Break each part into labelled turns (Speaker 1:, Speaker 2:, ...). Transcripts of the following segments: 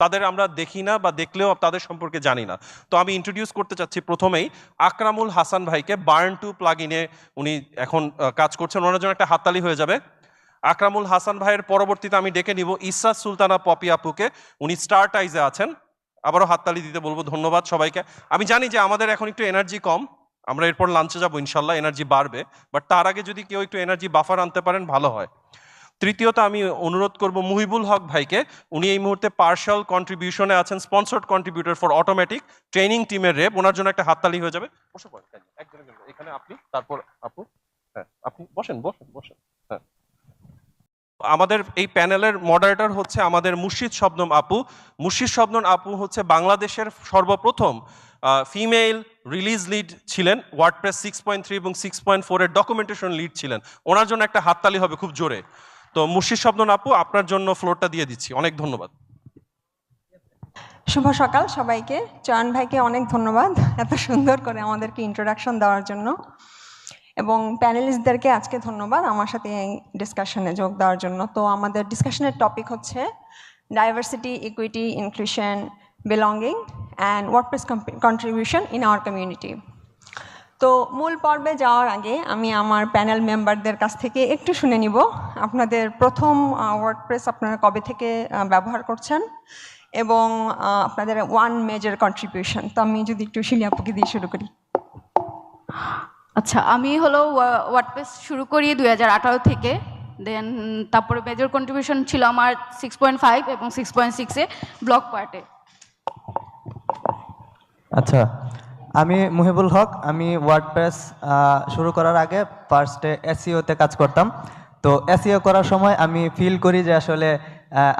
Speaker 1: তাদের আমরা দেখি না বা দেখলেও তাদের সম্পর্কে জানি না। তো আমি ইন্ট্রোডিউস করতে চাচ্ছি প্রথমেই আকরামুল হাসান ভাইকে বার্ন টু প্লাগ ইনে উনি এখন কাজ করছেন। ওনার জন্য একটা হাততালি হয়ে যাবে। আকরামুল হাসান ভাইয়ের পরবর্তীতে আমি ডেকে নিব ইসরাত সুলতানা পপি আপুকে। উনি স্টারটাইজে আছেন। আবারও হাততালি দিতে বলব। ধন্যবাদ সবাইকে। আমি জানি যে আমাদের এখন একটু এনার্জি কম। আমরা এরপর লাঞ্চে যাব ইনশাল্লাহ। এনার্জি বাড়বে। বাট তার আগে যদি কেউ একটু এনার্জি বাফার আনতে পারেন, ভালো হয়। তৃতীয়ত আমি অনুরোধ করব মুহিবুল হক ভাইকে, উনি এই মুহূর্তে পার্শাল কন্ট্রিবিউশনে আছেন sponsored contributor for automatic training টিমের রেপ ওনার জন্য একটা হাততালি হয়ে যাবে। এখানে আপনি, তারপর আপু হ্যাঁ আপনি বসেন বসেন বসেন হ্যাঁ। আমাদের এই প্যানেলের মডারেটর হচ্ছে আমাদের মুর্শিদ শবনম আপু। মুর্শিদ শবনম আপু হচ্ছে বাংলাদেশের সর্বপ্রথম ফিমেল রিলিজ লিড ছিলেন ওয়ার্ডপ্রেস সিক্স পয়েন্ট থ্রি এবং সিক্স পয়েন্ট ফোরের ডকুমেন্টেশন লিড ছিলেন। ওনার জন্য একটা হাততালি হবে খুব জোরে। তো মুর্শিদ শবনম আপু আপনার জন্য ফ্লোরটা দিয়ে দিচ্ছি। অনেক ধন্যবাদ।
Speaker 2: শুভ সকাল সবাইকে। চয়ন ভাইকে অনেক ধন্যবাদ এত সুন্দর করে আমাদেরকে ইন্ট্রোডাকশন দেওয়ার জন্য। এবং প্যানেলিস্টদেরকে আজকে ধন্যবাদ আমার সাথে এই ডিসকাশনে যোগ দেওয়ার জন্য। তো আমাদের ডিসকাশনের টপিক হচ্ছে diversity equity inclusion belonging and WordPress contribution in our community তো মূল পর্বে যাওয়ার আগে আমি আমার প্যানেল মেম্বারদের কাছ থেকে একটু শুনে নিব। আপনাদের প্রথম ওয়ার্ডপ্রেস আপনারা কবে থেকে ব্যবহার করছেন? এবং আপনাদের ওয়ান মেজর কন্ট্রিবিউশন তো আমি যদি একটু শিলিয়াপুকে দিয়ে শুরু করি।
Speaker 3: আচ্ছা আমি হলো ওয়ার্ডপ্রেস শুরু করি দুই হাজার আঠারো থেকে। দেন তারপরে মেজর কন্ট্রিবিউশন ছিল আমার সিক্স পয়েন্ট ফাইভ এবং সিক্স পয়েন্ট সিক্সে ব্লক পার্টে
Speaker 4: আচ্ছা আমি মুহিবুল হক, আমি ওয়ার্ডপ্রেস শুরু করার আগে ফার্স্টে এসিওতে কাজ করতাম। তো এসিও করার সময় আমি ফিল করি যে আসলে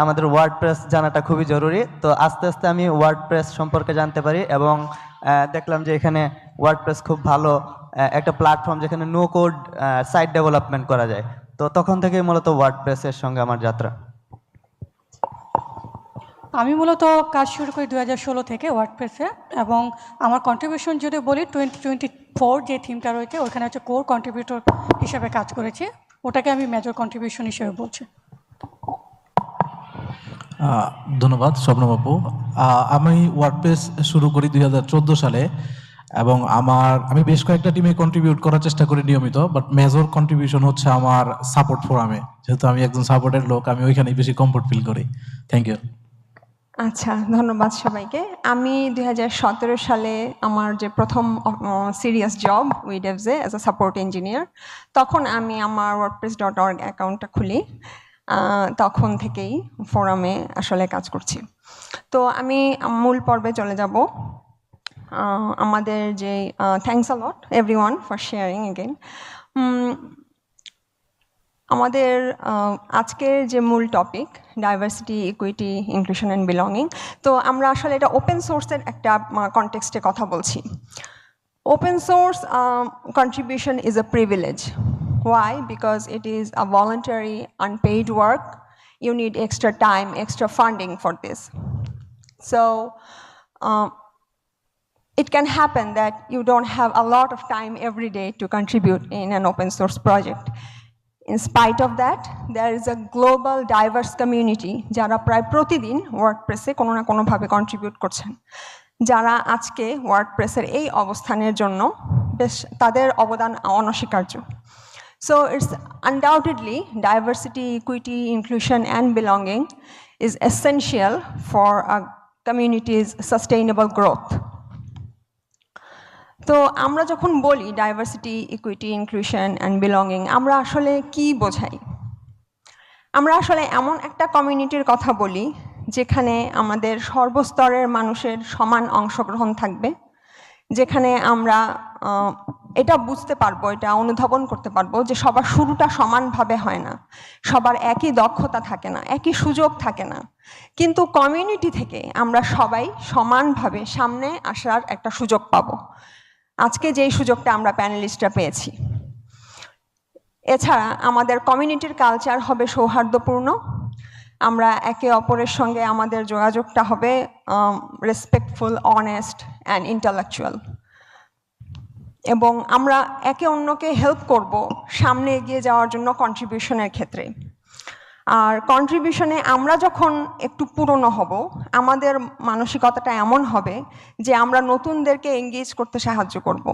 Speaker 4: আমাদের ওয়ার্ডপ্রেস জানাটা খুবই জরুরি। তো আস্তে আস্তে আমি ওয়ার্ডপ্রেস সম্পর্কে জানতে পারি এবং দেখলাম যে এখানে ওয়ার্ডপ্রেস খুব ভালো একটা প্ল্যাটফর্ম যেখানে নো কোড সাইট ডেভেলপমেন্ট করা যায়। তো তখন থেকেই মূলত ওয়ার্ডপ্রেসের সঙ্গে আমার যাত্রা।
Speaker 5: আমি মূলত কাজ শুরু করি দু হাজার ষোলো থেকে ওয়ার্ডপ্রেসে এবং আমার কন্ট্রিবিউশন যদি বলি টোয়েন্টি টোয়েন্টি ফোর যে থিমটা রয়েছে, ওখানে হচ্ছে কোর কন্ট্রিবিউটর হিসেবে কাজ করেছি। ওটাকে আমি মেজর কন্ট্রিবিউশন হিসেবে বলছি।
Speaker 6: ধন্যবাদ স্বপ্নবাবু। আমি ওয়ার্ডপ্রেস শুরু করি দুই হাজার চোদ্দ সালে এবং আমার, আমি বেশ কয়েকটা টিমে কন্ট্রিবিউট করার চেষ্টা করি নিয়মিত বাট মেজর কন্ট্রিবিউশন হচ্ছে আমার সাপোর্ট ফোরামে যেহেতু আমি একজন সাপোর্টের লোক, আমি ওইখানেই বেশি কমফোর্ট ফিল করি। থ্যাংক ইউ
Speaker 2: আচ্ছা ধন্যবাদ সবাইকে। আমি দু হাজার সতেরো সালে আমার যে প্রথম সিরিয়াস জব উইডেভসে অ্যাজ আ সাপোর্ট ইঞ্জিনিয়ার তখন আমি আমার ওয়ার্ডপ্রেস ডট অর্গ অ্যাকাউন্টটা খুলি। তখন থেকেই ফোরামে আসলে কাজ করছি। তো আমি মূল পর্বে চলে যাব। আমাদের যে thanks a lot everyone for sharing again আমাদের আহ, আজকের যে মূল topic diversity equity inclusion and belonging তো আমরা আসলে এটা ওপেন সোর্সের একটা কনটেক্সটে কথা বলছি। Open source contribution is a privilege why because it is a voluntary unpaid work you need extra time extra funding for this so it can happen that you don't have a lot of time every day to contribute in an open source project. In spite of that, there is a global diverse community যারা প্রায় প্রতিদিন ওয়ার্ডপ্রেসে কোনো না কোনোভাবে contribute করছেন যারা আজকে ওয়ার্ডপ্রেসের এই অবস্থানের জন্য বেশ তাদের অবদান অনস্বীকার্য So it's undoubtedly diversity, equity, inclusion, and belonging is essential for a community's sustainable growth. তো আমরা যখন বলি diversity equity inclusion and belonging আমরা আসলে কি বোঝাই? আমরা আসলে এমন একটা কমিউনিটির কথা বলি যেখানে আমাদের সর্বস্তরের মানুষের সমান অংশগ্রহণ থাকবে, যেখানে আমরা এটা বুঝতে পারব, এটা অনুধাবন করতে পারব যে সবার শুরুটা সমানভাবে হয় না, সবার একই দক্ষতা থাকে না, একই সুযোগ থাকে না। কিন্তু কমিউনিটি থেকে আমরা সবাই সমানভাবে সামনে আসার একটা সুযোগ পাবো। আজকে যেই সুযোগটা আমরা প্যানেলিস্টরা পেয়েছি। এছাড়া আমাদের কমিউনিটির কালচার হবে সৌহার্দ্যপূর্ণ। আমরা একে অপরের সঙ্গে আমাদের যোগাযোগটা হবে রেসপেক্টফুল অনেস্ট অ্যান্ড ইন্টালেকচুয়াল এবং আমরা একে অন্যকে হেল্প করব সামনে এগিয়ে যাওয়ার জন্য কন্ট্রিবিউশনের ক্ষেত্রে। আর কন্ট্রিবিউশনে আমরা যখন একটু পুরনো হব, আমাদের মানসিকতাটা এমন হবে যে আমরা নতুনদেরকে এঙ্গেজ করতে সাহায্য করব।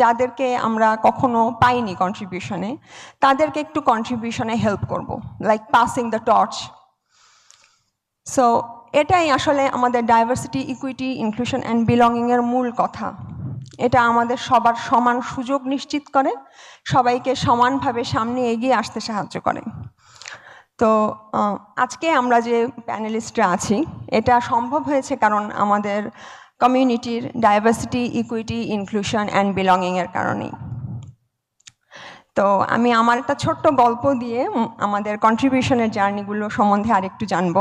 Speaker 2: যাদেরকে আমরা কখনো পাইনি কন্ট্রিবিউশনে তাদেরকে একটু কন্ট্রিবিউশনে হেল্প করব like passing the torch so এটাই আসলে আমাদের ডাইভার্সিটি ইকুইটি ইনক্লুশন অ্যান্ড বিলঙ্গিংয়ের মূল কথা। এটা আমাদের সবার সমান সুযোগ নিশ্চিত করে, সবাইকে সমানভাবে সামনে এগিয়ে আসতে সাহায্য করে। তো আজকে আমরা যে প্যানেলিস্টরা আছি, এটা সম্ভব হয়েছে কারণ আমাদের কমিউনিটির ডাইভার্সিটি ইকুইটি ইনক্লুশন অ্যান্ড বিলঙ্গিংয়ের কারণেই। তো, আমি আমার একটা ছোট্ট গল্প দিয়ে আমাদের কন্ট্রিবিউশনের জার্নিগুলো সম্বন্ধে আরেকটু জানব।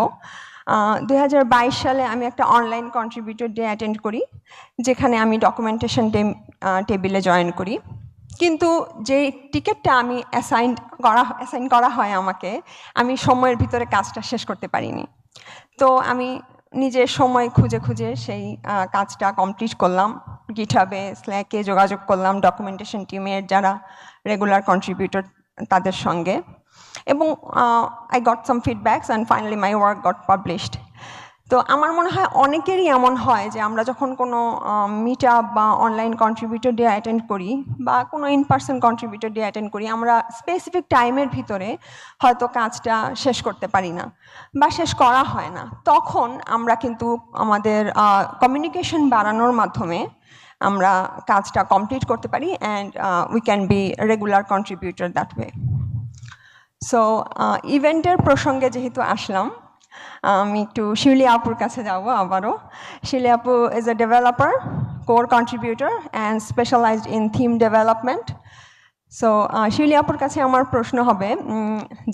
Speaker 2: দু হাজার বাইশ সালে আমি একটা অনলাইন কন্ট্রিবিউটর ডে অ্যাটেন্ড করি, যেখানে আমি ডকুমেন্টেশন টেবিলে জয়েন করি। কিন্তু যে টিকিটটা আমি অ্যাসাইন করা অ্যাসাইন করা হয় আমাকে, আমি সময়ের ভিতরে কাজটা শেষ করতে পারিনি। তো আমি নিজের সময় খুঁজে খুঁজে সেই কাজটা কমপ্লিট করলাম। গিঠাবে স্ল্যাকে যোগাযোগ করলাম ডকুমেন্টেশন টিমের যারা রেগুলার কন্ট্রিবিউটর তাদের সঙ্গে। এবং I got some feedbacks and finally my work got published তো আমার মনে হয় অনেকেরই এমন হয় যে আমরা যখন কোনো মিট আপ বা অনলাইন কন্ট্রিবিউটর ডে অ্যাটেন্ড করি বা কোনো in person contributor day attend করি, আমরা স্পেসিফিক টাইমের ভিতরে হয়তো কাজটা শেষ করতে পারি না বা শেষ করা হয় না। তখন আমরা কিন্তু আমাদের কমিউনিকেশন বাড়ানোর মাধ্যমে আমরা কাজটা কমপ্লিট করতে পারি and we can be regular contributor that way so ইভেন্টের প্রসঙ্গে যেহেতু আসলাম আমি একটু শিউলি আপুর কাছে যাব আবারও শিউলি আপু is a developer core contributor and specialized in theme development so Shiuli আপুর কাছে আমার প্রশ্ন হবে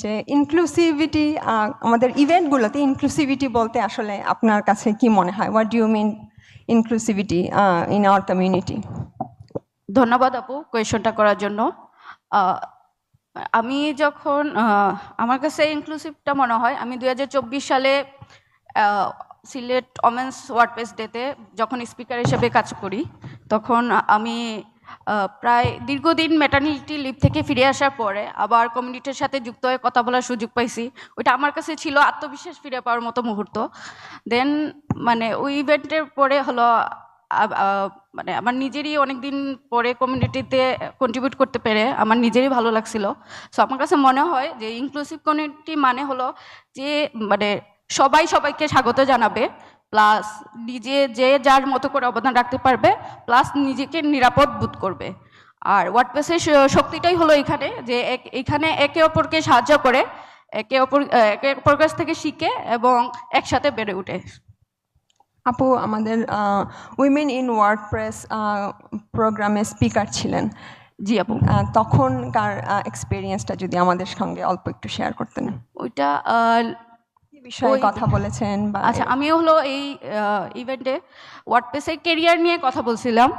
Speaker 2: যে ইনক্লুসিভিটি আমাদের ইভেন্টগুলোতে ইনক্লুসিভিটি বলতে আসলে আপনার কাছে কি মনে হয় what do mean inclusivity in our community
Speaker 3: ধন্যবাদ আপু কোয়েশনটা করার জন্য আমি যখন আমার কাছে ইনক্লুসিভটা মনে হয়, আমি দু হাজার চব্বিশ সালে সিলেট ওমেন্স ওয়ার্ডপেস ডেতে যখন স্পিকার হিসেবে কাজ করি, তখন আমি প্রায় দীর্ঘদিন ম্যাটার্নিটি লিভ থেকে ফিরে আসার পরে আবার কমিউনিটির সাথে যুক্ত হয়ে কথা বলার সুযোগ পাইছি। ওইটা আমার কাছে ছিল আত্মবিশ্বাস ফিরে পাওয়ার মতো মুহূর্ত। দেন মানে ওই ইভেন্টের পরে হলো মানে আমার নিজেরই অনেক দিন পরে কমিউনিটিতে কন্ট্রিবিউট করতে পেরে আমার নিজেরই ভালো লাগছিল। সো আমার কাছে মনে হয় যে ইনক্লুসিভ কমিউনিটি মানে হলো যে মানে সবাই সবাইকে স্বাগত জানাবে প্লাস নিজে যে যার মতো করে অবদান রাখতে পারবে প্লাস নিজেকে নিরাপদ বোধ করবে। আর ওয়ার্ডপ্রেসের শক্তিটাই হলো এখানে, যে এখানে একে অপরকে সাহায্য করে, একে অপর একে অপর কাছ থেকে শিখে এবং একসাথে বেড়ে ওঠে
Speaker 2: আপু আমাদের উইমেন ইন ওয়ার্ড প্রেস প্রোগ্রামে স্পিকার ছিলেন।
Speaker 3: জি আপু।
Speaker 2: তখনকার এক্সপিরিয়েন্সটা যদি আমাদের সঙ্গে অল্প একটু শেয়ার করতেন।
Speaker 3: ওইটা
Speaker 2: বিষয়ে কথা বলেছেন বা
Speaker 3: আচ্ছা আমিও হলো এই ইভেন্টে ওয়ার্ডপ্রেসের কেরিয়ার নিয়ে কথা বলছিলাম।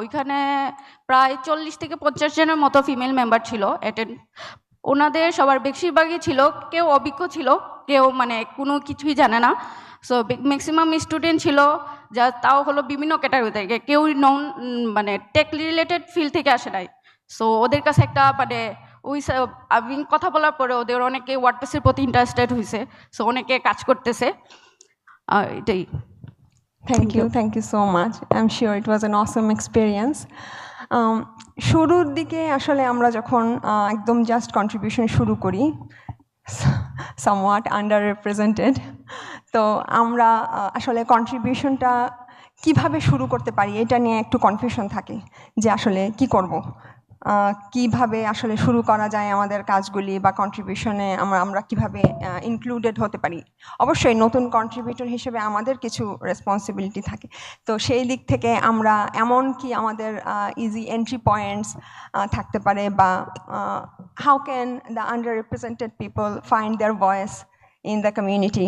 Speaker 3: ওইখানে প্রায় চল্লিশ থেকে পঞ্চাশ জনের মতো ফিমেল মেম্বার ছিল অ্যাটেন্ড ওনাদের সবার বেশিরভাগই ছিল কেউ অভিজ্ঞ ছিল কেউ মানে কোনো কিছুই জানে না। সো ম্যাক্সিমাম স্টুডেন্ট ছিল যা তাও হলো বিভিন্ন ক্যাটাগরি থেকে কেউ নন মানে টেক রিলেটেড ফিল্ড থেকে আসে নাই। সো ওদের কাছে একটা মানে ওই আমি কথা বলার পরে ওদের অনেকে ওয়ার্ডপ্রেসের প্রতি ইন্টারেস্টেড হয়েছে সো অনেকে কাজ করতেছে। এটাই।
Speaker 2: Thank you thank you so much I am sure it was an awesome experience শুরুর দিকে আসলে আমরা যখন একদম জাস্ট কন্ট্রিবিউশন শুরু করি আন্ডার রিপ্রেজেন্টেড তো আমরা আসলে কন্ট্রিবিউশনটা কীভাবে শুরু করতে পারি, এটা নিয়ে একটু কনফিউশন থাকে যে আসলে কি করব। কীভাবে আসলে শুরু করা যায় আমাদের কাজগুলি বা কন্ট্রিবিউশনে আমরা আমরা কীভাবে ইনক্লুডেড হতে পারি? অবশ্যই নতুন কন্ট্রিবিউটর হিসেবে আমাদের কিছু রেসপন্সিবিলিটি থাকে। তো সেই দিক থেকে আমরা এমন কি আমাদের ইজি এন্ট্রি পয়েন্টস থাকতে পারে বা how can the underrepresented people find their voice in the community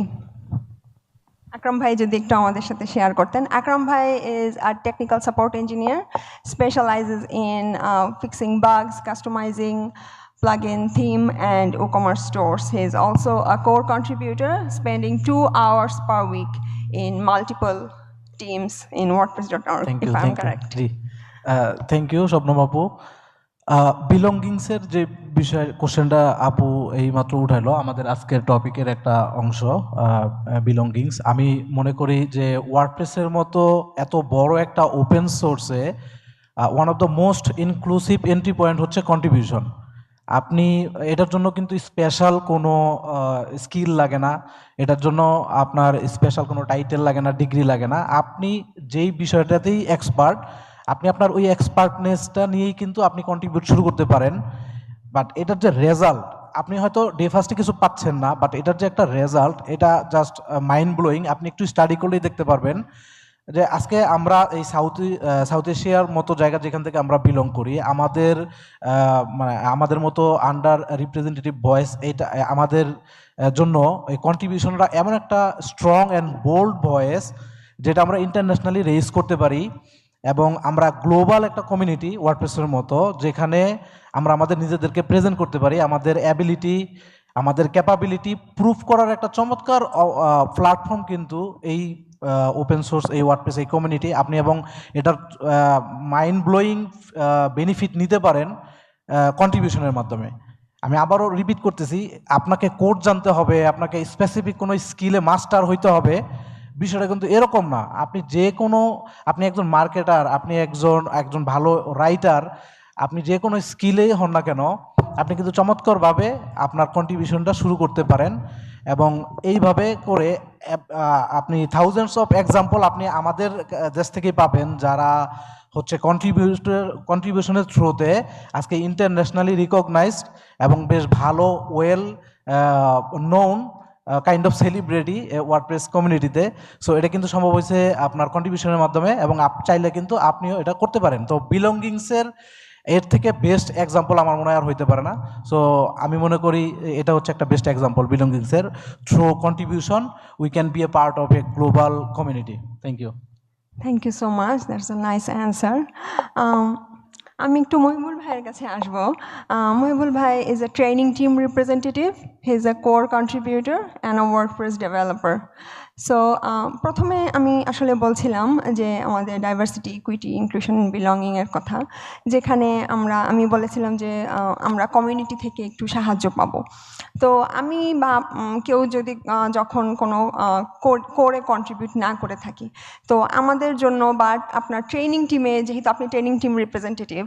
Speaker 2: Akram ভাই যদি একটু আমাদের সাথে শেয়ার করতেন আকরাম ভাই is our technical support engineer specializes in fixing bugs customizing plugin theme and WooCommerce stores. He is also a core contributor, spending two hours per week in multiple teams in WordPress.org, if
Speaker 6: you
Speaker 2: I'm correct.
Speaker 6: জি thank you Swapnam আপু বিলঙ্গিংসের যে বিষয় কোশ্চেনটা আপু এই মাত্র উঠাইলো, আমাদের আজকের টপিকের একটা অংশ বিলঙ্গিংস আমি মনে করি যে ওয়ার্ডপ্রেসের মতো এত বড় একটা open সোর্সে one of the most inclusive entry point হচ্ছে কন্ট্রিবিউশন আপনি, এটার জন্য কিন্তু স্পেশাল কোনো স্কিল লাগে না। এটার জন্য আপনার স্পেশাল কোনো টাইটেল লাগে না ডিগ্রি লাগে না। আপনি যেই বিষয়টাতেই এক্সপার্ট আপনি আপনার ওই এক্সপার্টনেসটা নিয়েই কিন্তু আপনি কন্ট্রিবিউট শুরু করতে পারেন। বাট এটার যে রেজাল্ট আপনি হয়তো ডে ফার্স্টে কিছু পাচ্ছেন না বাট এটার যে একটা রেজাল্ট এটা জাস্ট মাইন্ড ব্লোয়িং আপনি একটু স্টাডি করলেই দেখতে পারবেন যে আজকে আমরা এই সাউথ সাউথ এশিয়ার মতো জায়গা যেখান থেকে আমরা বিলং করি, আমাদের মানে আমাদের মতো আন্ডার রিপ্রেজেন্টেটিভ ভয়েস এটা আমাদের জন্য এই কন্ট্রিবিউশনটা এমন একটা স্ট্রং অ্যান্ড বোল্ড ভয়েস যেটা আমরা ইন্টারন্যাশনালি রেজ করতে পারি। এবং আমরা গ্লোবাল একটা কমিউনিটি ওয়ার্ডপ্রেসের মতো, যেখানে আমরা আমাদের নিজেদেরকে প্রেজেন্ট করতে পারি, আমাদের অ্যাবিলিটি আমাদের ক্যাপাবিলিটি প্রুফ করার একটা চমৎকার প্ল্যাটফর্ম কিন্তু এই ওপেন সোর্স এই ওয়ার্ডপ্রেস এই কমিউনিটি আপনি এবং এটার মাইন্ড ব্লোয়িং বেনিফিট নিতে পারেন কন্ট্রিবিউশনের মাধ্যমে। আমি আবারও রিপিট করতেছি, আপনাকে কোড জানতে হবে, আপনাকে স্পেসিফিক কোনো স্কিলে মাস্টার হইতে হবে বিষয়টা কিন্তু এরকম না। আপনি যে কোনো আপনি একজন মার্কেটার আপনি একজন একজন ভালো রাইটার আপনি যে কোনো স্কিলেই হন না কেন, আপনি কিন্তু চমৎকারভাবে আপনার কন্ট্রিবিউশনটা শুরু করতে পারেন এবং এইভাবে করে আপনি থাউজেন্ডস অফ এক্সাম্পল আপনি আমাদের দেশ থেকেই পাবেন যারা হচ্ছে কন্ট্রিবিউটর কন্ট্রিবিউশনের থ্রুতে আজকে ইন্টারন্যাশনালি রিকগনাইজড এবং বেশ ভালো well known kind of celebrity WordPress কমিউনিটিতে সো এটা কিন্তু সম্ভব হয়েছে আপনার কন্ট্রিবিউশনের মাধ্যমে এবং আপ, চাইলে কিন্তু আপনিও এটা করতে পারেন। তো বিলঙ্গিংসের এর থেকে বেস্ট এক্সাম্পল আমার মনে হয় আর হইতে পারে না। সো আমি মনে করি এটা হচ্ছে একটা best example বিলঙ্গিংসের through contribution we can be a part of a global community thank
Speaker 2: you thank you so much that's a nice answer আমি একটু মহিবুল ভাইয়ের কাছে আসবো আহ, মহিবুল ভাই is a training team representative he is a core contributor and a WordPress developer So প্রথমে আমি আসলে বলছিলাম যে আমাদের ডাইভার্সিটি ইকুইটি ইনক্লুশন বিলঙ্গিংয়ের কথা, যেখানে আমরা, আমি বলেছিলাম যে আমরা কমিউনিটি থেকে একটু সাহায্য পাবো। তো আমি বা কেউ যদি যখন কোনো করে কন্ট্রিবিউট না করে থাকি, তো আমাদের জন্য বা আপনার ট্রেনিং টিমে যেহেতু আপনি ট্রেনিং টিম রিপ্রেজেন্টেটিভ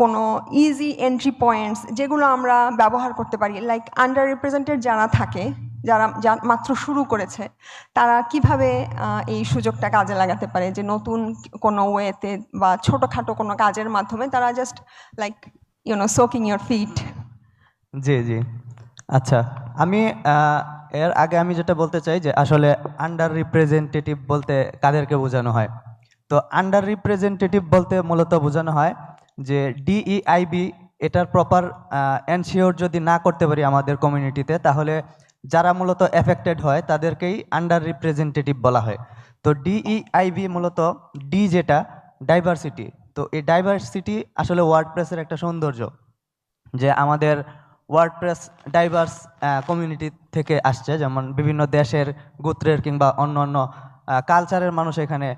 Speaker 2: কোনো ইজি এন্ট্রি পয়েন্টস যেগুলো আমরা ব্যবহার করতে পারি লাইক আন্ডার রিপ্রেজেন্টেড যারা থাকে যারা মাত্র শুরু করেছে, তারা কীভাবে এই সুযোগটা কাজে লাগাতে পারে? যে নতুন কোনো ওয়েতে বা ছোটোখাটো কোনো কাজের মাধ্যমে তারা just like you know soaking your feet
Speaker 4: জি জি। আচ্ছা আমি এর আগে আমি যেটা বলতে চাই যে আসলে আন্ডার রিপ্রেজেন্টেটিভ বলতে কাদেরকে বোঝানো হয়? তো আন্ডার রিপ্রেজেন্টেটিভ বলতে মূলত বোঝানো হয় যে ডিইআইবি এটার প্রপার এনশিওর যদি না করতে পারি আমাদের কমিউনিটিতে তাহলে যারা মূলত এফেক্টেড হয়, তাদেরকেই আন্ডার রিপ্রেজেন্টেটিভ বলা হয়। তো ডিইআইবি মূলত ডি যেটা ডাইভার্সিটি তো এই ডাইভার্সিটি আসলে ওয়ার্ডপ্রেসের একটা সৌন্দর্য, যে আমাদের ওয়ার্ডপ্রেস ডাইভার্স কমিউনিটি থেকে আসছে। যেমন বিভিন্ন দেশের গোত্রের কিংবা অন্য অন্য কালচারের মানুষ এখানে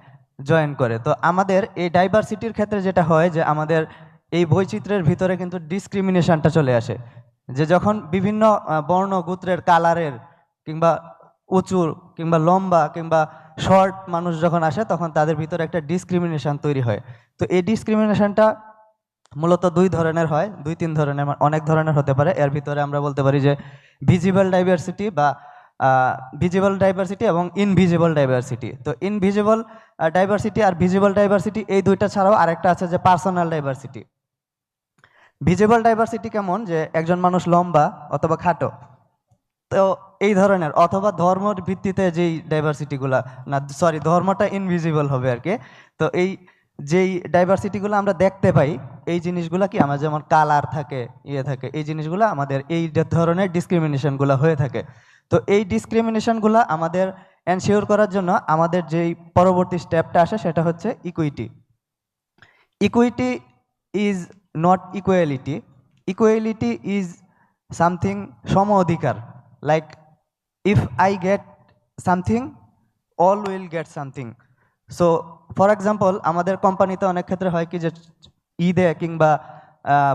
Speaker 4: জয়েন করে। তো আমাদের এই ডাইভার্সিটির ক্ষেত্রে যেটা হয়, যে আমাদের এই বৈচিত্র্যের ভিতরে কিন্তু ডিসক্রিমিনেশনটা চলে আসে। যে যখন বিভিন্ন বর্ণ গোত্রের কালারের কিংবা উঁচু কিংবা লম্বা কিংবা শর্ট মানুষ যখন আসে, তখন তাদের ভিতরে একটা ডিসক্রিমিনেশন তৈরি হয়। তো এই ডিসক্রিমিনেশনটা মূলত দুই ধরনের হয়, দুই তিন ধরনের, অনেক ধরনের হতে পারে। এর ভিতরে আমরা বলতে পারি যে ভিজিবল ডাইভার্সিটি বা ভিজিবল ডাইভার্সিটি এবং ইনভিজিবল ডাইভার্সিটি তো ইনভিজিবল ডাইভার্সিটি আর ভিজিবল ডাইভার্সিটি এই দুইটা ছাড়াও আরেকটা আছে যে পার্সোনাল ডাইভার্সিটি ভিজিবল ডাইভার্সিটি কেমন? যে একজন মানুষ লম্বা অথবা খাটো। তো এই ধরনের, অথবা ধর্মের ভিত্তিতে যেই ডাইভার্সিটিগুলা না সরি ধর্মটা ইনভিজিবল হবে আর কি। তো এই যেই ডাইভার্সিটিগুলো আমরা দেখতে পাই, এই জিনিসগুলো কি আমার যেমন কালার থাকে ইয়ে থাকে, এই জিনিসগুলো আমাদের এই ধরনের ডিসক্রিমিনেশনগুলো হয়ে থাকে। তো এই ডিসক্রিমিনেশনগুলো আমাদের এনশিওর করার জন্য আমাদের যেই পরবর্তী স্টেপটা আসে সেটা হচ্ছে equity equity is not equality equality is something সম অধিকার like if I get something all will get something so for example আমাদের কোম্পানিতে অনেক ক্ষেত্রে হয় কি যে, ঈদে কিংবা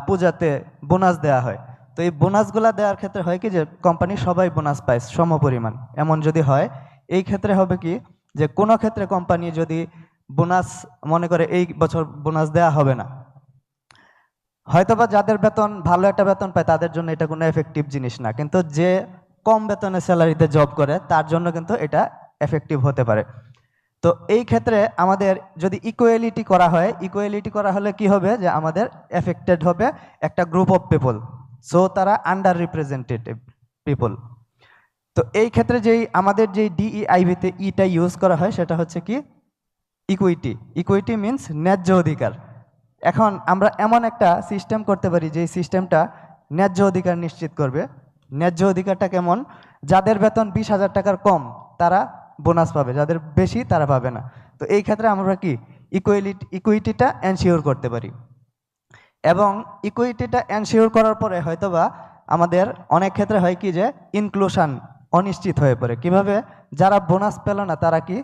Speaker 4: পূজাতে বোনাস দেওয়া হয়। তো এই বোনাসগুলো দেওয়ার ক্ষেত্রে হয় কি যে, কোম্পানি সবাই বোনাস পায় সম পরিমাণ। এমন যদি হয়, এই ক্ষেত্রে হবে কি যে, কোনো ক্ষেত্রে কোম্পানি যদি বোনাস মনে করে এই বছর বোনাস দেওয়া হবে না। হয়তোবা যাদের বেতন, ভালো একটা বেতন পায়, তাদের জন্য এটা কোনো এফেক্টিভ জিনিস না। কিন্তু যে কম বেতনের স্যালারিতে জব করে, তার জন্য কিন্তু এটা এফেক্টিভ হতে পারে। তো এই ক্ষেত্রে আমাদের যদি ইকুয়ালিটি করা হয় ইকুয়ালিটি করা হলে কি হবে? যে আমাদের এফেক্টেড হবে একটা গ্রুপ অফ পিপল সো তারা আন্ডার রিপ্রেজেন্টেটিভ পিপল তো এই ক্ষেত্রে যেই, আমাদের যেই ডিইআইভিতে ইটা ইউজ করা হয়, সেটা হচ্ছে কি? ইকুইটি ইকুইটি মিন্স ন্যায্য অধিকার। এখন আমরা এমন একটা সিস্টেম করতে পারি, যে সিস্টেমটা ন্যায্য অধিকার নিশ্চিত করবে। ন্যায্য অধিকারটা কেমন? যাদের বেতন বিশ হাজার টাকার কম, তারা বোনাস পাবে, যাদের বেশি, তারা পাবে না। তো এই ক্ষেত্রে আমরা কি? ইকুয়ালিটি ইকুইটিটা এনশিওর করতে পারি। এবং ইকুইটিটা এনশিওর করার পরে হয়তোবা আমাদের অনেক ক্ষেত্রে হয় কি, যে ইনক্লুশন অনিশ্চিত হয়ে পড়ে। কীভাবে? যারা বোনাস পেল না, তারা কি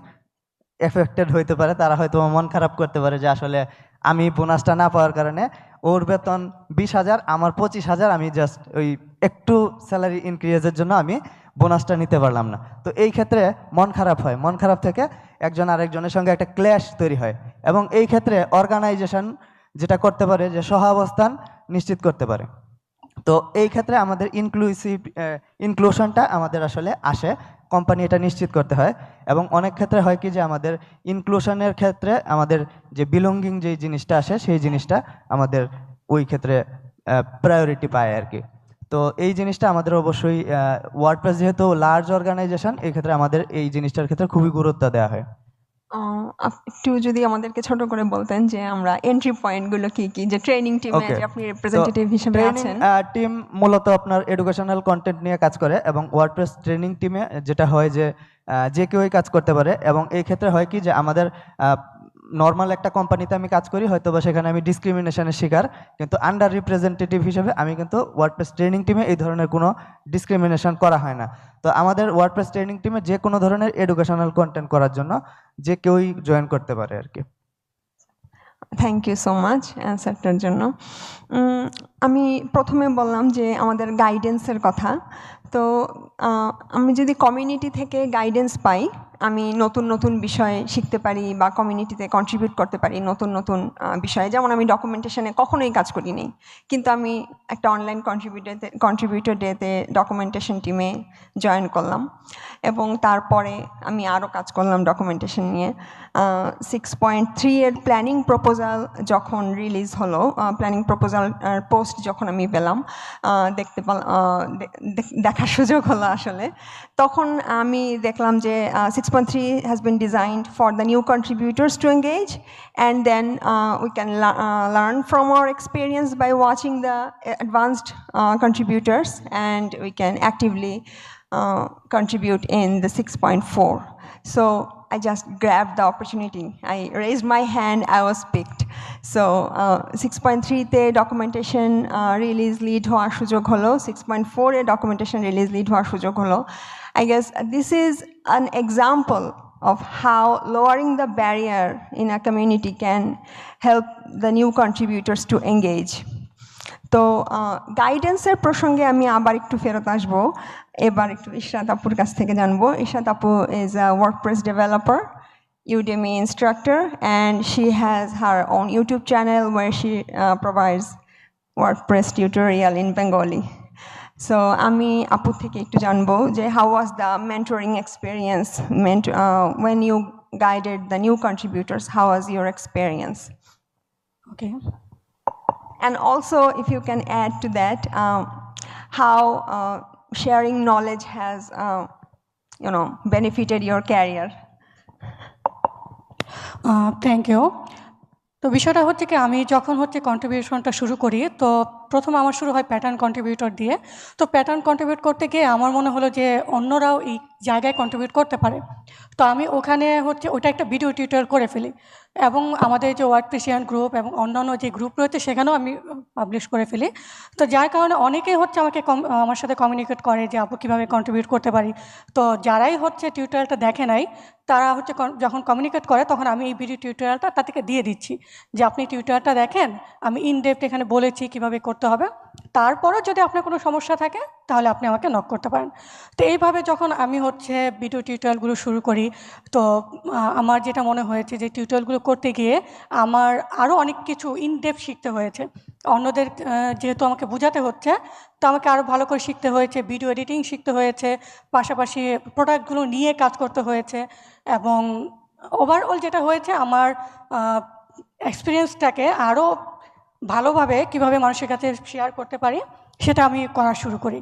Speaker 4: এফেক্টেড হইতে পারে? তারা হয়তো মন খারাপ করতে পারে, যে আসলে আমি বোনাসটা না পাওয়ার কারণে ওর বেতন বিশ হাজার, আমার পঁচিশ হাজার, আমি জাস্ট ওই একটু স্যালারি ইনক্রিজের জন্য আমি বোনাসটা নিতে পারলাম না। তো এই ক্ষেত্রে মন খারাপ হয়। মন খারাপ থেকে একজন আরেকজনের সঙ্গে একটা ক্ল্যাশ তৈরি হয় এবং এই ক্ষেত্রে অর্গানাইজেশন যেটা করতে পারে যে সহাবস্থান নিশ্চিত করতে পারে। তো এই ক্ষেত্রে আমাদের ইনক্লুসিভ ইনক্লুশনটা আমাদের আসলে আসে। কোম্পানি এটা নিশ্চিত করতে হয়। এবং অনেক ক্ষেত্রে হয় কি যে আমাদের ইনক্লুশনের ক্ষেত্রে আমাদের যে বিলঙ্গিং যে জিনিসটা আসে, সেই জিনিসটা আমাদের ওই ক্ষেত্রে প্রায়োরিটি পায় আর কি। তো এই জিনিসটা আমাদের অবশ্যই ওয়ার্ডপ্রেস যেহেতু লার্জ অর্গানাইজেশন এই ক্ষেত্রে আমাদের এই জিনিসটার ক্ষেত্রে খুবই গুরুত্ব দেওয়া হয়।
Speaker 2: একটু যদি আমাদেরকে ছোট করে বলতেন যে আমরা এন্ট্রি পয়েন্টগুলো কি কি যে ট্রেনিং টিমে. যে আপনি রিপ্রেজেন্টেটিভ হিসেবে আছেন
Speaker 4: টিম মূলত আপনার এডুকেশনাল কন্টেন্ট নিয়ে কাজ করে এবং ওয়ার্ডপ্রেস ট্রেনিং টিমে যেটা হয় যে যে কেউই কাজ করতে পারে এবং এই ক্ষেত্রে হয় কি যে আমাদের নর্মাল একটা কোম্পানিতে আমি কাজ করি হয়তো বা সেখানে আমি ডিসক্রিমিনেশনের শিকার। কিন্তু আন্ডার রিপ্রেজেন্টেটিভ হিসেবে আমি কিন্তু ওয়ার্ডপ্রেস ট্রেনিং টিমে এই ধরনের কোনো ডিসক্রিমিনেশন করা হয় না। তো আমাদের ওয়ার্ডপ্রেস ট্রেনিং টিমে যে কোনো ধরনের এডুকেশনাল কন্টেন্ট করার জন্য যে কেউই জয়েন করতে পারে আর কি।
Speaker 2: থ্যাংক ইউ সো মাচ অ্যান্সারটার জন্য। আমি প্রথমে বললাম যে আমাদের গাইডেন্সের কথা। তো আমি যদি কমিউনিটি থেকে গাইডেন্স পাই আমি নতুন নতুন বিষয়ে শিখতে পারি বা কমিউনিটিতে কন্ট্রিবিউট করতে পারি নতুন নতুন বিষয়ে। যেমন আমি ডকুমেন্টেশনে কখনোই কাজ করি নেই। কিন্তু আমি একটা অনলাইন কন্ট্রিবিউটারতে কন্ট্রিবিউটার ডেতে ডকুমেন্টেশন টিমে জয়েন করলাম। এবং তারপরে আমি আরও কাজ করলাম ডকুমেন্টেশন নিয়ে। সিক্স পয়েন্ট থ্রি এর প্ল্যানিং প্রপোজাল যখন রিলিজ হলো প্ল্যানিং প্রপোজাল পোস্ট যখন আমি পেলাম আহ, দেখতে পেলাম আহ, দে- দে- দেখার সুযোগ হলো আসলে তখন আমি দেখলাম যে six point three has been designed for the new contributors to engage and then we can learn from our experience by watching the advanced contributors and we can actively uh, contribute in the 6.4. So I just grabbed the opportunity. I raised my hand, I was picked. So uh, 6.3 তে documentation uh, release lead হওয়ার সুযোগ হলো 6.4 এ documentation release lead হওয়ার সুযোগ হলো I guess this is an example of how lowering the barrier in a community can help the new contributors to engage. তো গাইডেন্সের প্রসঙ্গে আমি আবার একটু ফেরত আসবো এবার একটু ইশরাত আপুর কাছ থেকে জানবো ইশরাত আপু is a WordPress developer Udemy instructor and she has her own YouTube channel where she uh, provides WordPress tutorial in Bengali. So আমি আপু থেকে একটু জানবো যে how was the mentoring experience meant, uh, when you guided the new contributors how was your experience?
Speaker 5: Okay
Speaker 2: And also, if you can add to that, uh, how uh, sharing knowledge has, uh, you know, benefited your career.
Speaker 5: Uh, thank you. তো বিষয়টা হচ্ছে কি, আমি যখন হচ্ছে কন্ট্রিবিউশনটা শুরু করি, তো প্রথম আমার শুরু হয় প্যাটার্ন কন্ট্রিবিউটর দিয়ে। তো প্যাটার্ন কন্ট্রিবিউট করতে গিয়ে আমার মনে হলো যে অন্যরাও এই জায়গায় কন্ট্রিবিউট করতে পারে। তো আমি ওখানে হচ্ছে ওটা একটা ভিডিও টিউটোরিয়াল করে ফেলি। এবং আমাদের যে ওয়ার্ড প্রেসিয়ান গ্রুপ এবং অন্যান্য যে গ্রুপ রয়েছে, সেখানেও আমি পাবলিশ করে ফেলি। তো যার কারণে অনেকেই হচ্ছে আমাকে আমার সাথে কমিউনিকেট করে যে, আপু, কীভাবে কন্ট্রিবিউট করতে পারি? তো যারাই হচ্ছে টিউটোরিয়ালটা দেখে নাই তারা হচ্ছে যখন কমিউনিকেট করে, তখন আমি এই ভিডিও টিউটোরিয়ালটা তাদেরকে দিয়ে দিচ্ছি যে, আপনি টিউটোরিয়ালটা দেখেন, আমি ইন ডেপথ এখানে বলেছি কীভাবে করতে হবে। তারপরও যদি আপনার কোনো সমস্যা থাকে, তাহলে আপনি আমাকে নক করতে পারেন। তো এইভাবে যখন আমি হচ্ছে ভিডিও টিউটোরিয়ালগুলো শুরু করি, তো আমার যেটা মনে হয়েছে যে টিউটোরিয়ালগুলো করতে গিয়ে আমার আরও অনেক কিছু ইন ডেপথ শিখতে হয়েছে। অন্যদের যেহেতু আমাকে বোঝাতে হচ্ছে, তো আমাকে আরও ভালো করে শিখতে হয়েছে ভিডিও এডিটিং শিখতে হয়েছে, পাশাপাশি প্রোডাক্টগুলো নিয়ে কাজ করতে হয়েছে। এবং ওভারঅল যেটা হয়েছে, আমার এক্সপিরিয়েন্সটাকে আরও ভালোভাবে কীভাবে মানুষের কাছে শেয়ার করতে পারি, সেটা আমি করা শুরু করি।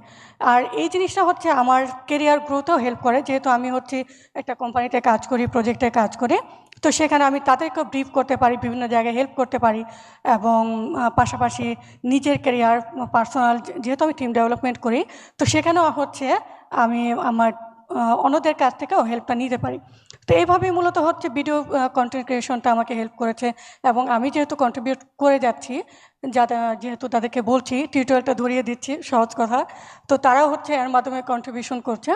Speaker 5: আর এই জিনিসটা হচ্ছে আমার কেরিয়ার গ্রোথেও হেল্প করে, যেহেতু আমি হচ্ছে একটা কোম্পানিতে কাজ করি প্রজেক্টে কাজ করি, তো সেখানে আমি তাদেরকেও ব্রিফ করতে পারি, বিভিন্ন জায়গায় হেল্প করতে পারি এবং পাশাপাশি নিজের কেরিয়ার পার্সোনাল যেহেতু আমি টিম ডেভেলপমেন্ট করি, তো সেখানেও হচ্ছে আমি আমার অন্যদের কাছ থেকেও হেল্পটা নিতে পারি। তো এইভাবেই মূলত হচ্ছে ভিডিও কন্টেন্ট ক্রিয়েশনটা আমাকে হেল্প করেছে এবং আমি যেহেতু কন্ট্রিবিউট করে যাচ্ছি যারা যেহেতু তাদেরকে বলছি টিউটোরিয়ালটা ধরিয়ে দিচ্ছি, সহজ কথা, তো তারাও হচ্ছে এর মাধ্যমে কন্ট্রিবিউশন করছে।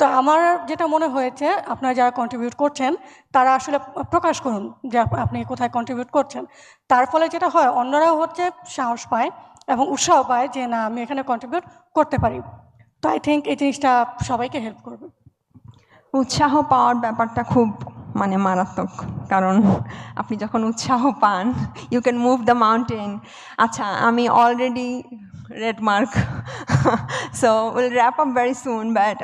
Speaker 5: তো আমার যেটা মনে হয়েছে, আপনারা যারা কন্ট্রিবিউট করছেন, তারা আসলে প্রকাশ করুন যে আপনি কোথায় কন্ট্রিবিউট করছেন। তার ফলে যেটা হয়, অন্যরাও হচ্ছে সাহস পায় এবং উৎসাহ পায় যে না, আমি এখানে কন্ট্রিবিউট করতে পারি। তো আই থিঙ্ক এই জিনিসটা সবাইকে হেল্প করবে।
Speaker 2: উৎসাহ পাওয়ার ব্যাপারটা খুব মানে মারাত্মক কারণ আপনি যখন উৎসাহ পান you can move the mountain আচ্ছা আমি already red mark so will wrap up very soon but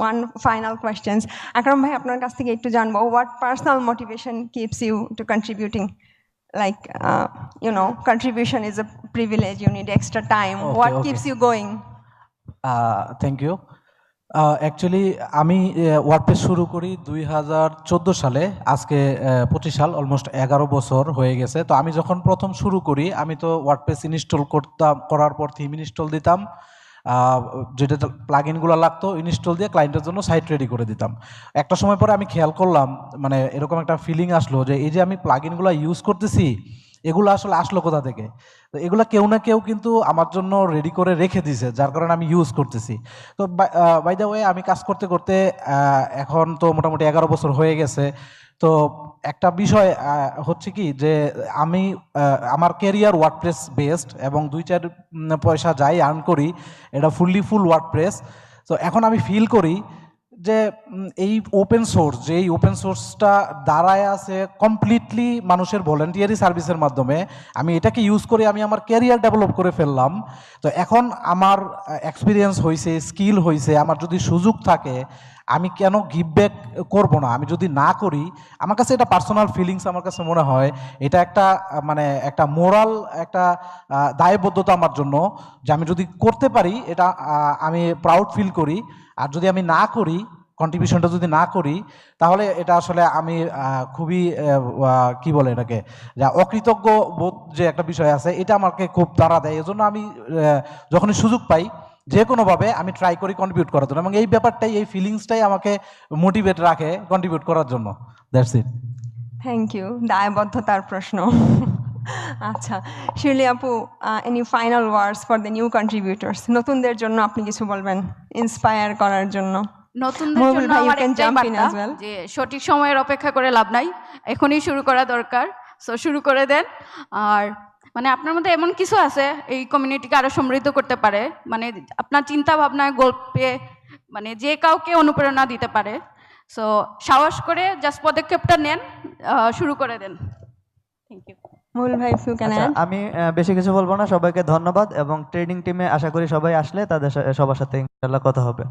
Speaker 2: one final questions Akram ভাই আপনার কাছ থেকে একটু জানব what personal motivation keeps you to contributing like uh, you know contribution is a privilege you need extra time
Speaker 6: Okay,
Speaker 2: what
Speaker 6: okay.
Speaker 2: Thank you
Speaker 6: actually আমি WordPress শুরু করি দুই হাজার চোদ্দ সালে। আজকে পঁচিশ সাল অলমোস্ট এগারো বছর হয়ে গেছে। তো আমি যখন প্রথম শুরু করি, আমি তো ওয়ার্ডপ্রেস ইনস্টল করতাম, করার পর থিম ইনস্টল দিতাম। যেটা প্লাগ ইনগুলো লাগতো ইনস্টল দিয়ে ক্লায়েন্টের জন্য সাইট রেডি করে দিতাম। একটা সময় পরে আমি খেয়াল করলাম মানে এরকম একটা ফিলিং আসলো যে এই যে আমি প্লাগ ইনগুলো ইউজ করতেছি এগুলো আসলে আসলো কোথা থেকে? তো এগুলো কেউ না কেউ কিন্তু আমার জন্য রেডি করে রেখে দিছে, যার কারণে আমি ইউজ করতেছি। তো বাই দ্য ওয়ে আমি কাজ করতে করতে এখন তো মোটামুটি এগারো বছর হয়ে গেছে। তো একটা বিষয় হচ্ছে কি যে আমি আমার কেরিয়ার ওয়ার্ডপ্রেস বেসড এবং দুই চার পয়সা যাই আর্ন করি, এটা ফুললি ফুল ওয়ার্ডপ্রেস তো এখন আমি ফিল করি যে এই ওপেন সোর্স যে এই ওপেন সোর্সটা দাঁড়ায় আছে কমপ্লিটলি মানুষের ভলেন্টিয়ারি সার্ভিসের মাধ্যমে, আমি এটাকে ইউজ করে আমি আমার ক্যারিয়ার ডেভেলপ করে ফেললাম। তো এখন আমার এক্সপিরিয়েন্স হয়েছে স্কিল হয়েছে আমার যদি সুযোগ থাকে আমি কেন গিভ ব্যাক করব না? আমি যদি না করি, আমার কাছে এটা পার্সোনাল ফিলিংস আমার কাছে মনে হয়, এটা একটা মানে একটা মোরাল একটা দায়বদ্ধতা আমার জন্য যে আমি যদি করতে পারি, এটা আমি প্রাউড ফিল করি। আর যদি আমি না করি কন্ট্রিবিউশনটা যদি না করি, তাহলে এটা আসলে আমি খুবই কি বলে এটাকে? যা অকৃতজ্ঞ বোধ যে একটা বিষয় আছে, এটা আমাকে খুব তাড়া দেয়। এজন্য আমি যখনই সুযোগ পাই যে কোনোভাবে আমি ট্রাই করি কন্ট্রিবিউট করার জন্য। এবং এই ব্যাপারটাই এই ফিলিংসটাই আমাকে মোটিভেট রাখে কন্ট্রিবিউট করার জন্য। দ্যাটস ইট
Speaker 2: থ্যাংক ইউ দায়বদ্ধতার প্রশ্ন। আচ্ছা শিরলি আপু any final words for the new contributors নতুনদের জন্য আপনি কিছু বলবেন? ইন্সপায়ার করার জন্য।
Speaker 3: নতুনদের আমার. যে সঠিক সময়ের অপেক্ষা করে লাভ নাই। এখনই শুরু করা দরকার। সো শুরু করে দেন। আর মানে আপনার মধ্যে এমন কিছু আছে? এই কমিউনিটিকে আরও সমৃদ্ধ করতে পারে? মানে আপনার চিন্তা ভাবনায় গল্পে মানে যে কাউকে অনুপ্রেরণা দিতে পারে। সো সাহস করে জাস্ট পদক্ষেপটা নেন শুরু করে দেন। থ্যাংক ইউ
Speaker 2: মহুল ভাই ক্যান
Speaker 4: আচ্ছা, আমি বেশি কিছু বলব না। সবাইকে ধন্যবাদ এবং ট্রেনিং টিমে আশা করি সবাই আসলে তাদের সা- সবার সাথে ইনশাল্লাহ কথা হবে।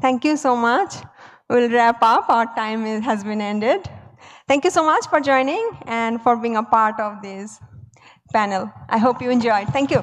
Speaker 2: Thank you so much will up. Our time is, has been ended. Thank you so much for joining and for being a part of this. Panel. I hope you enjoyed. Thank you.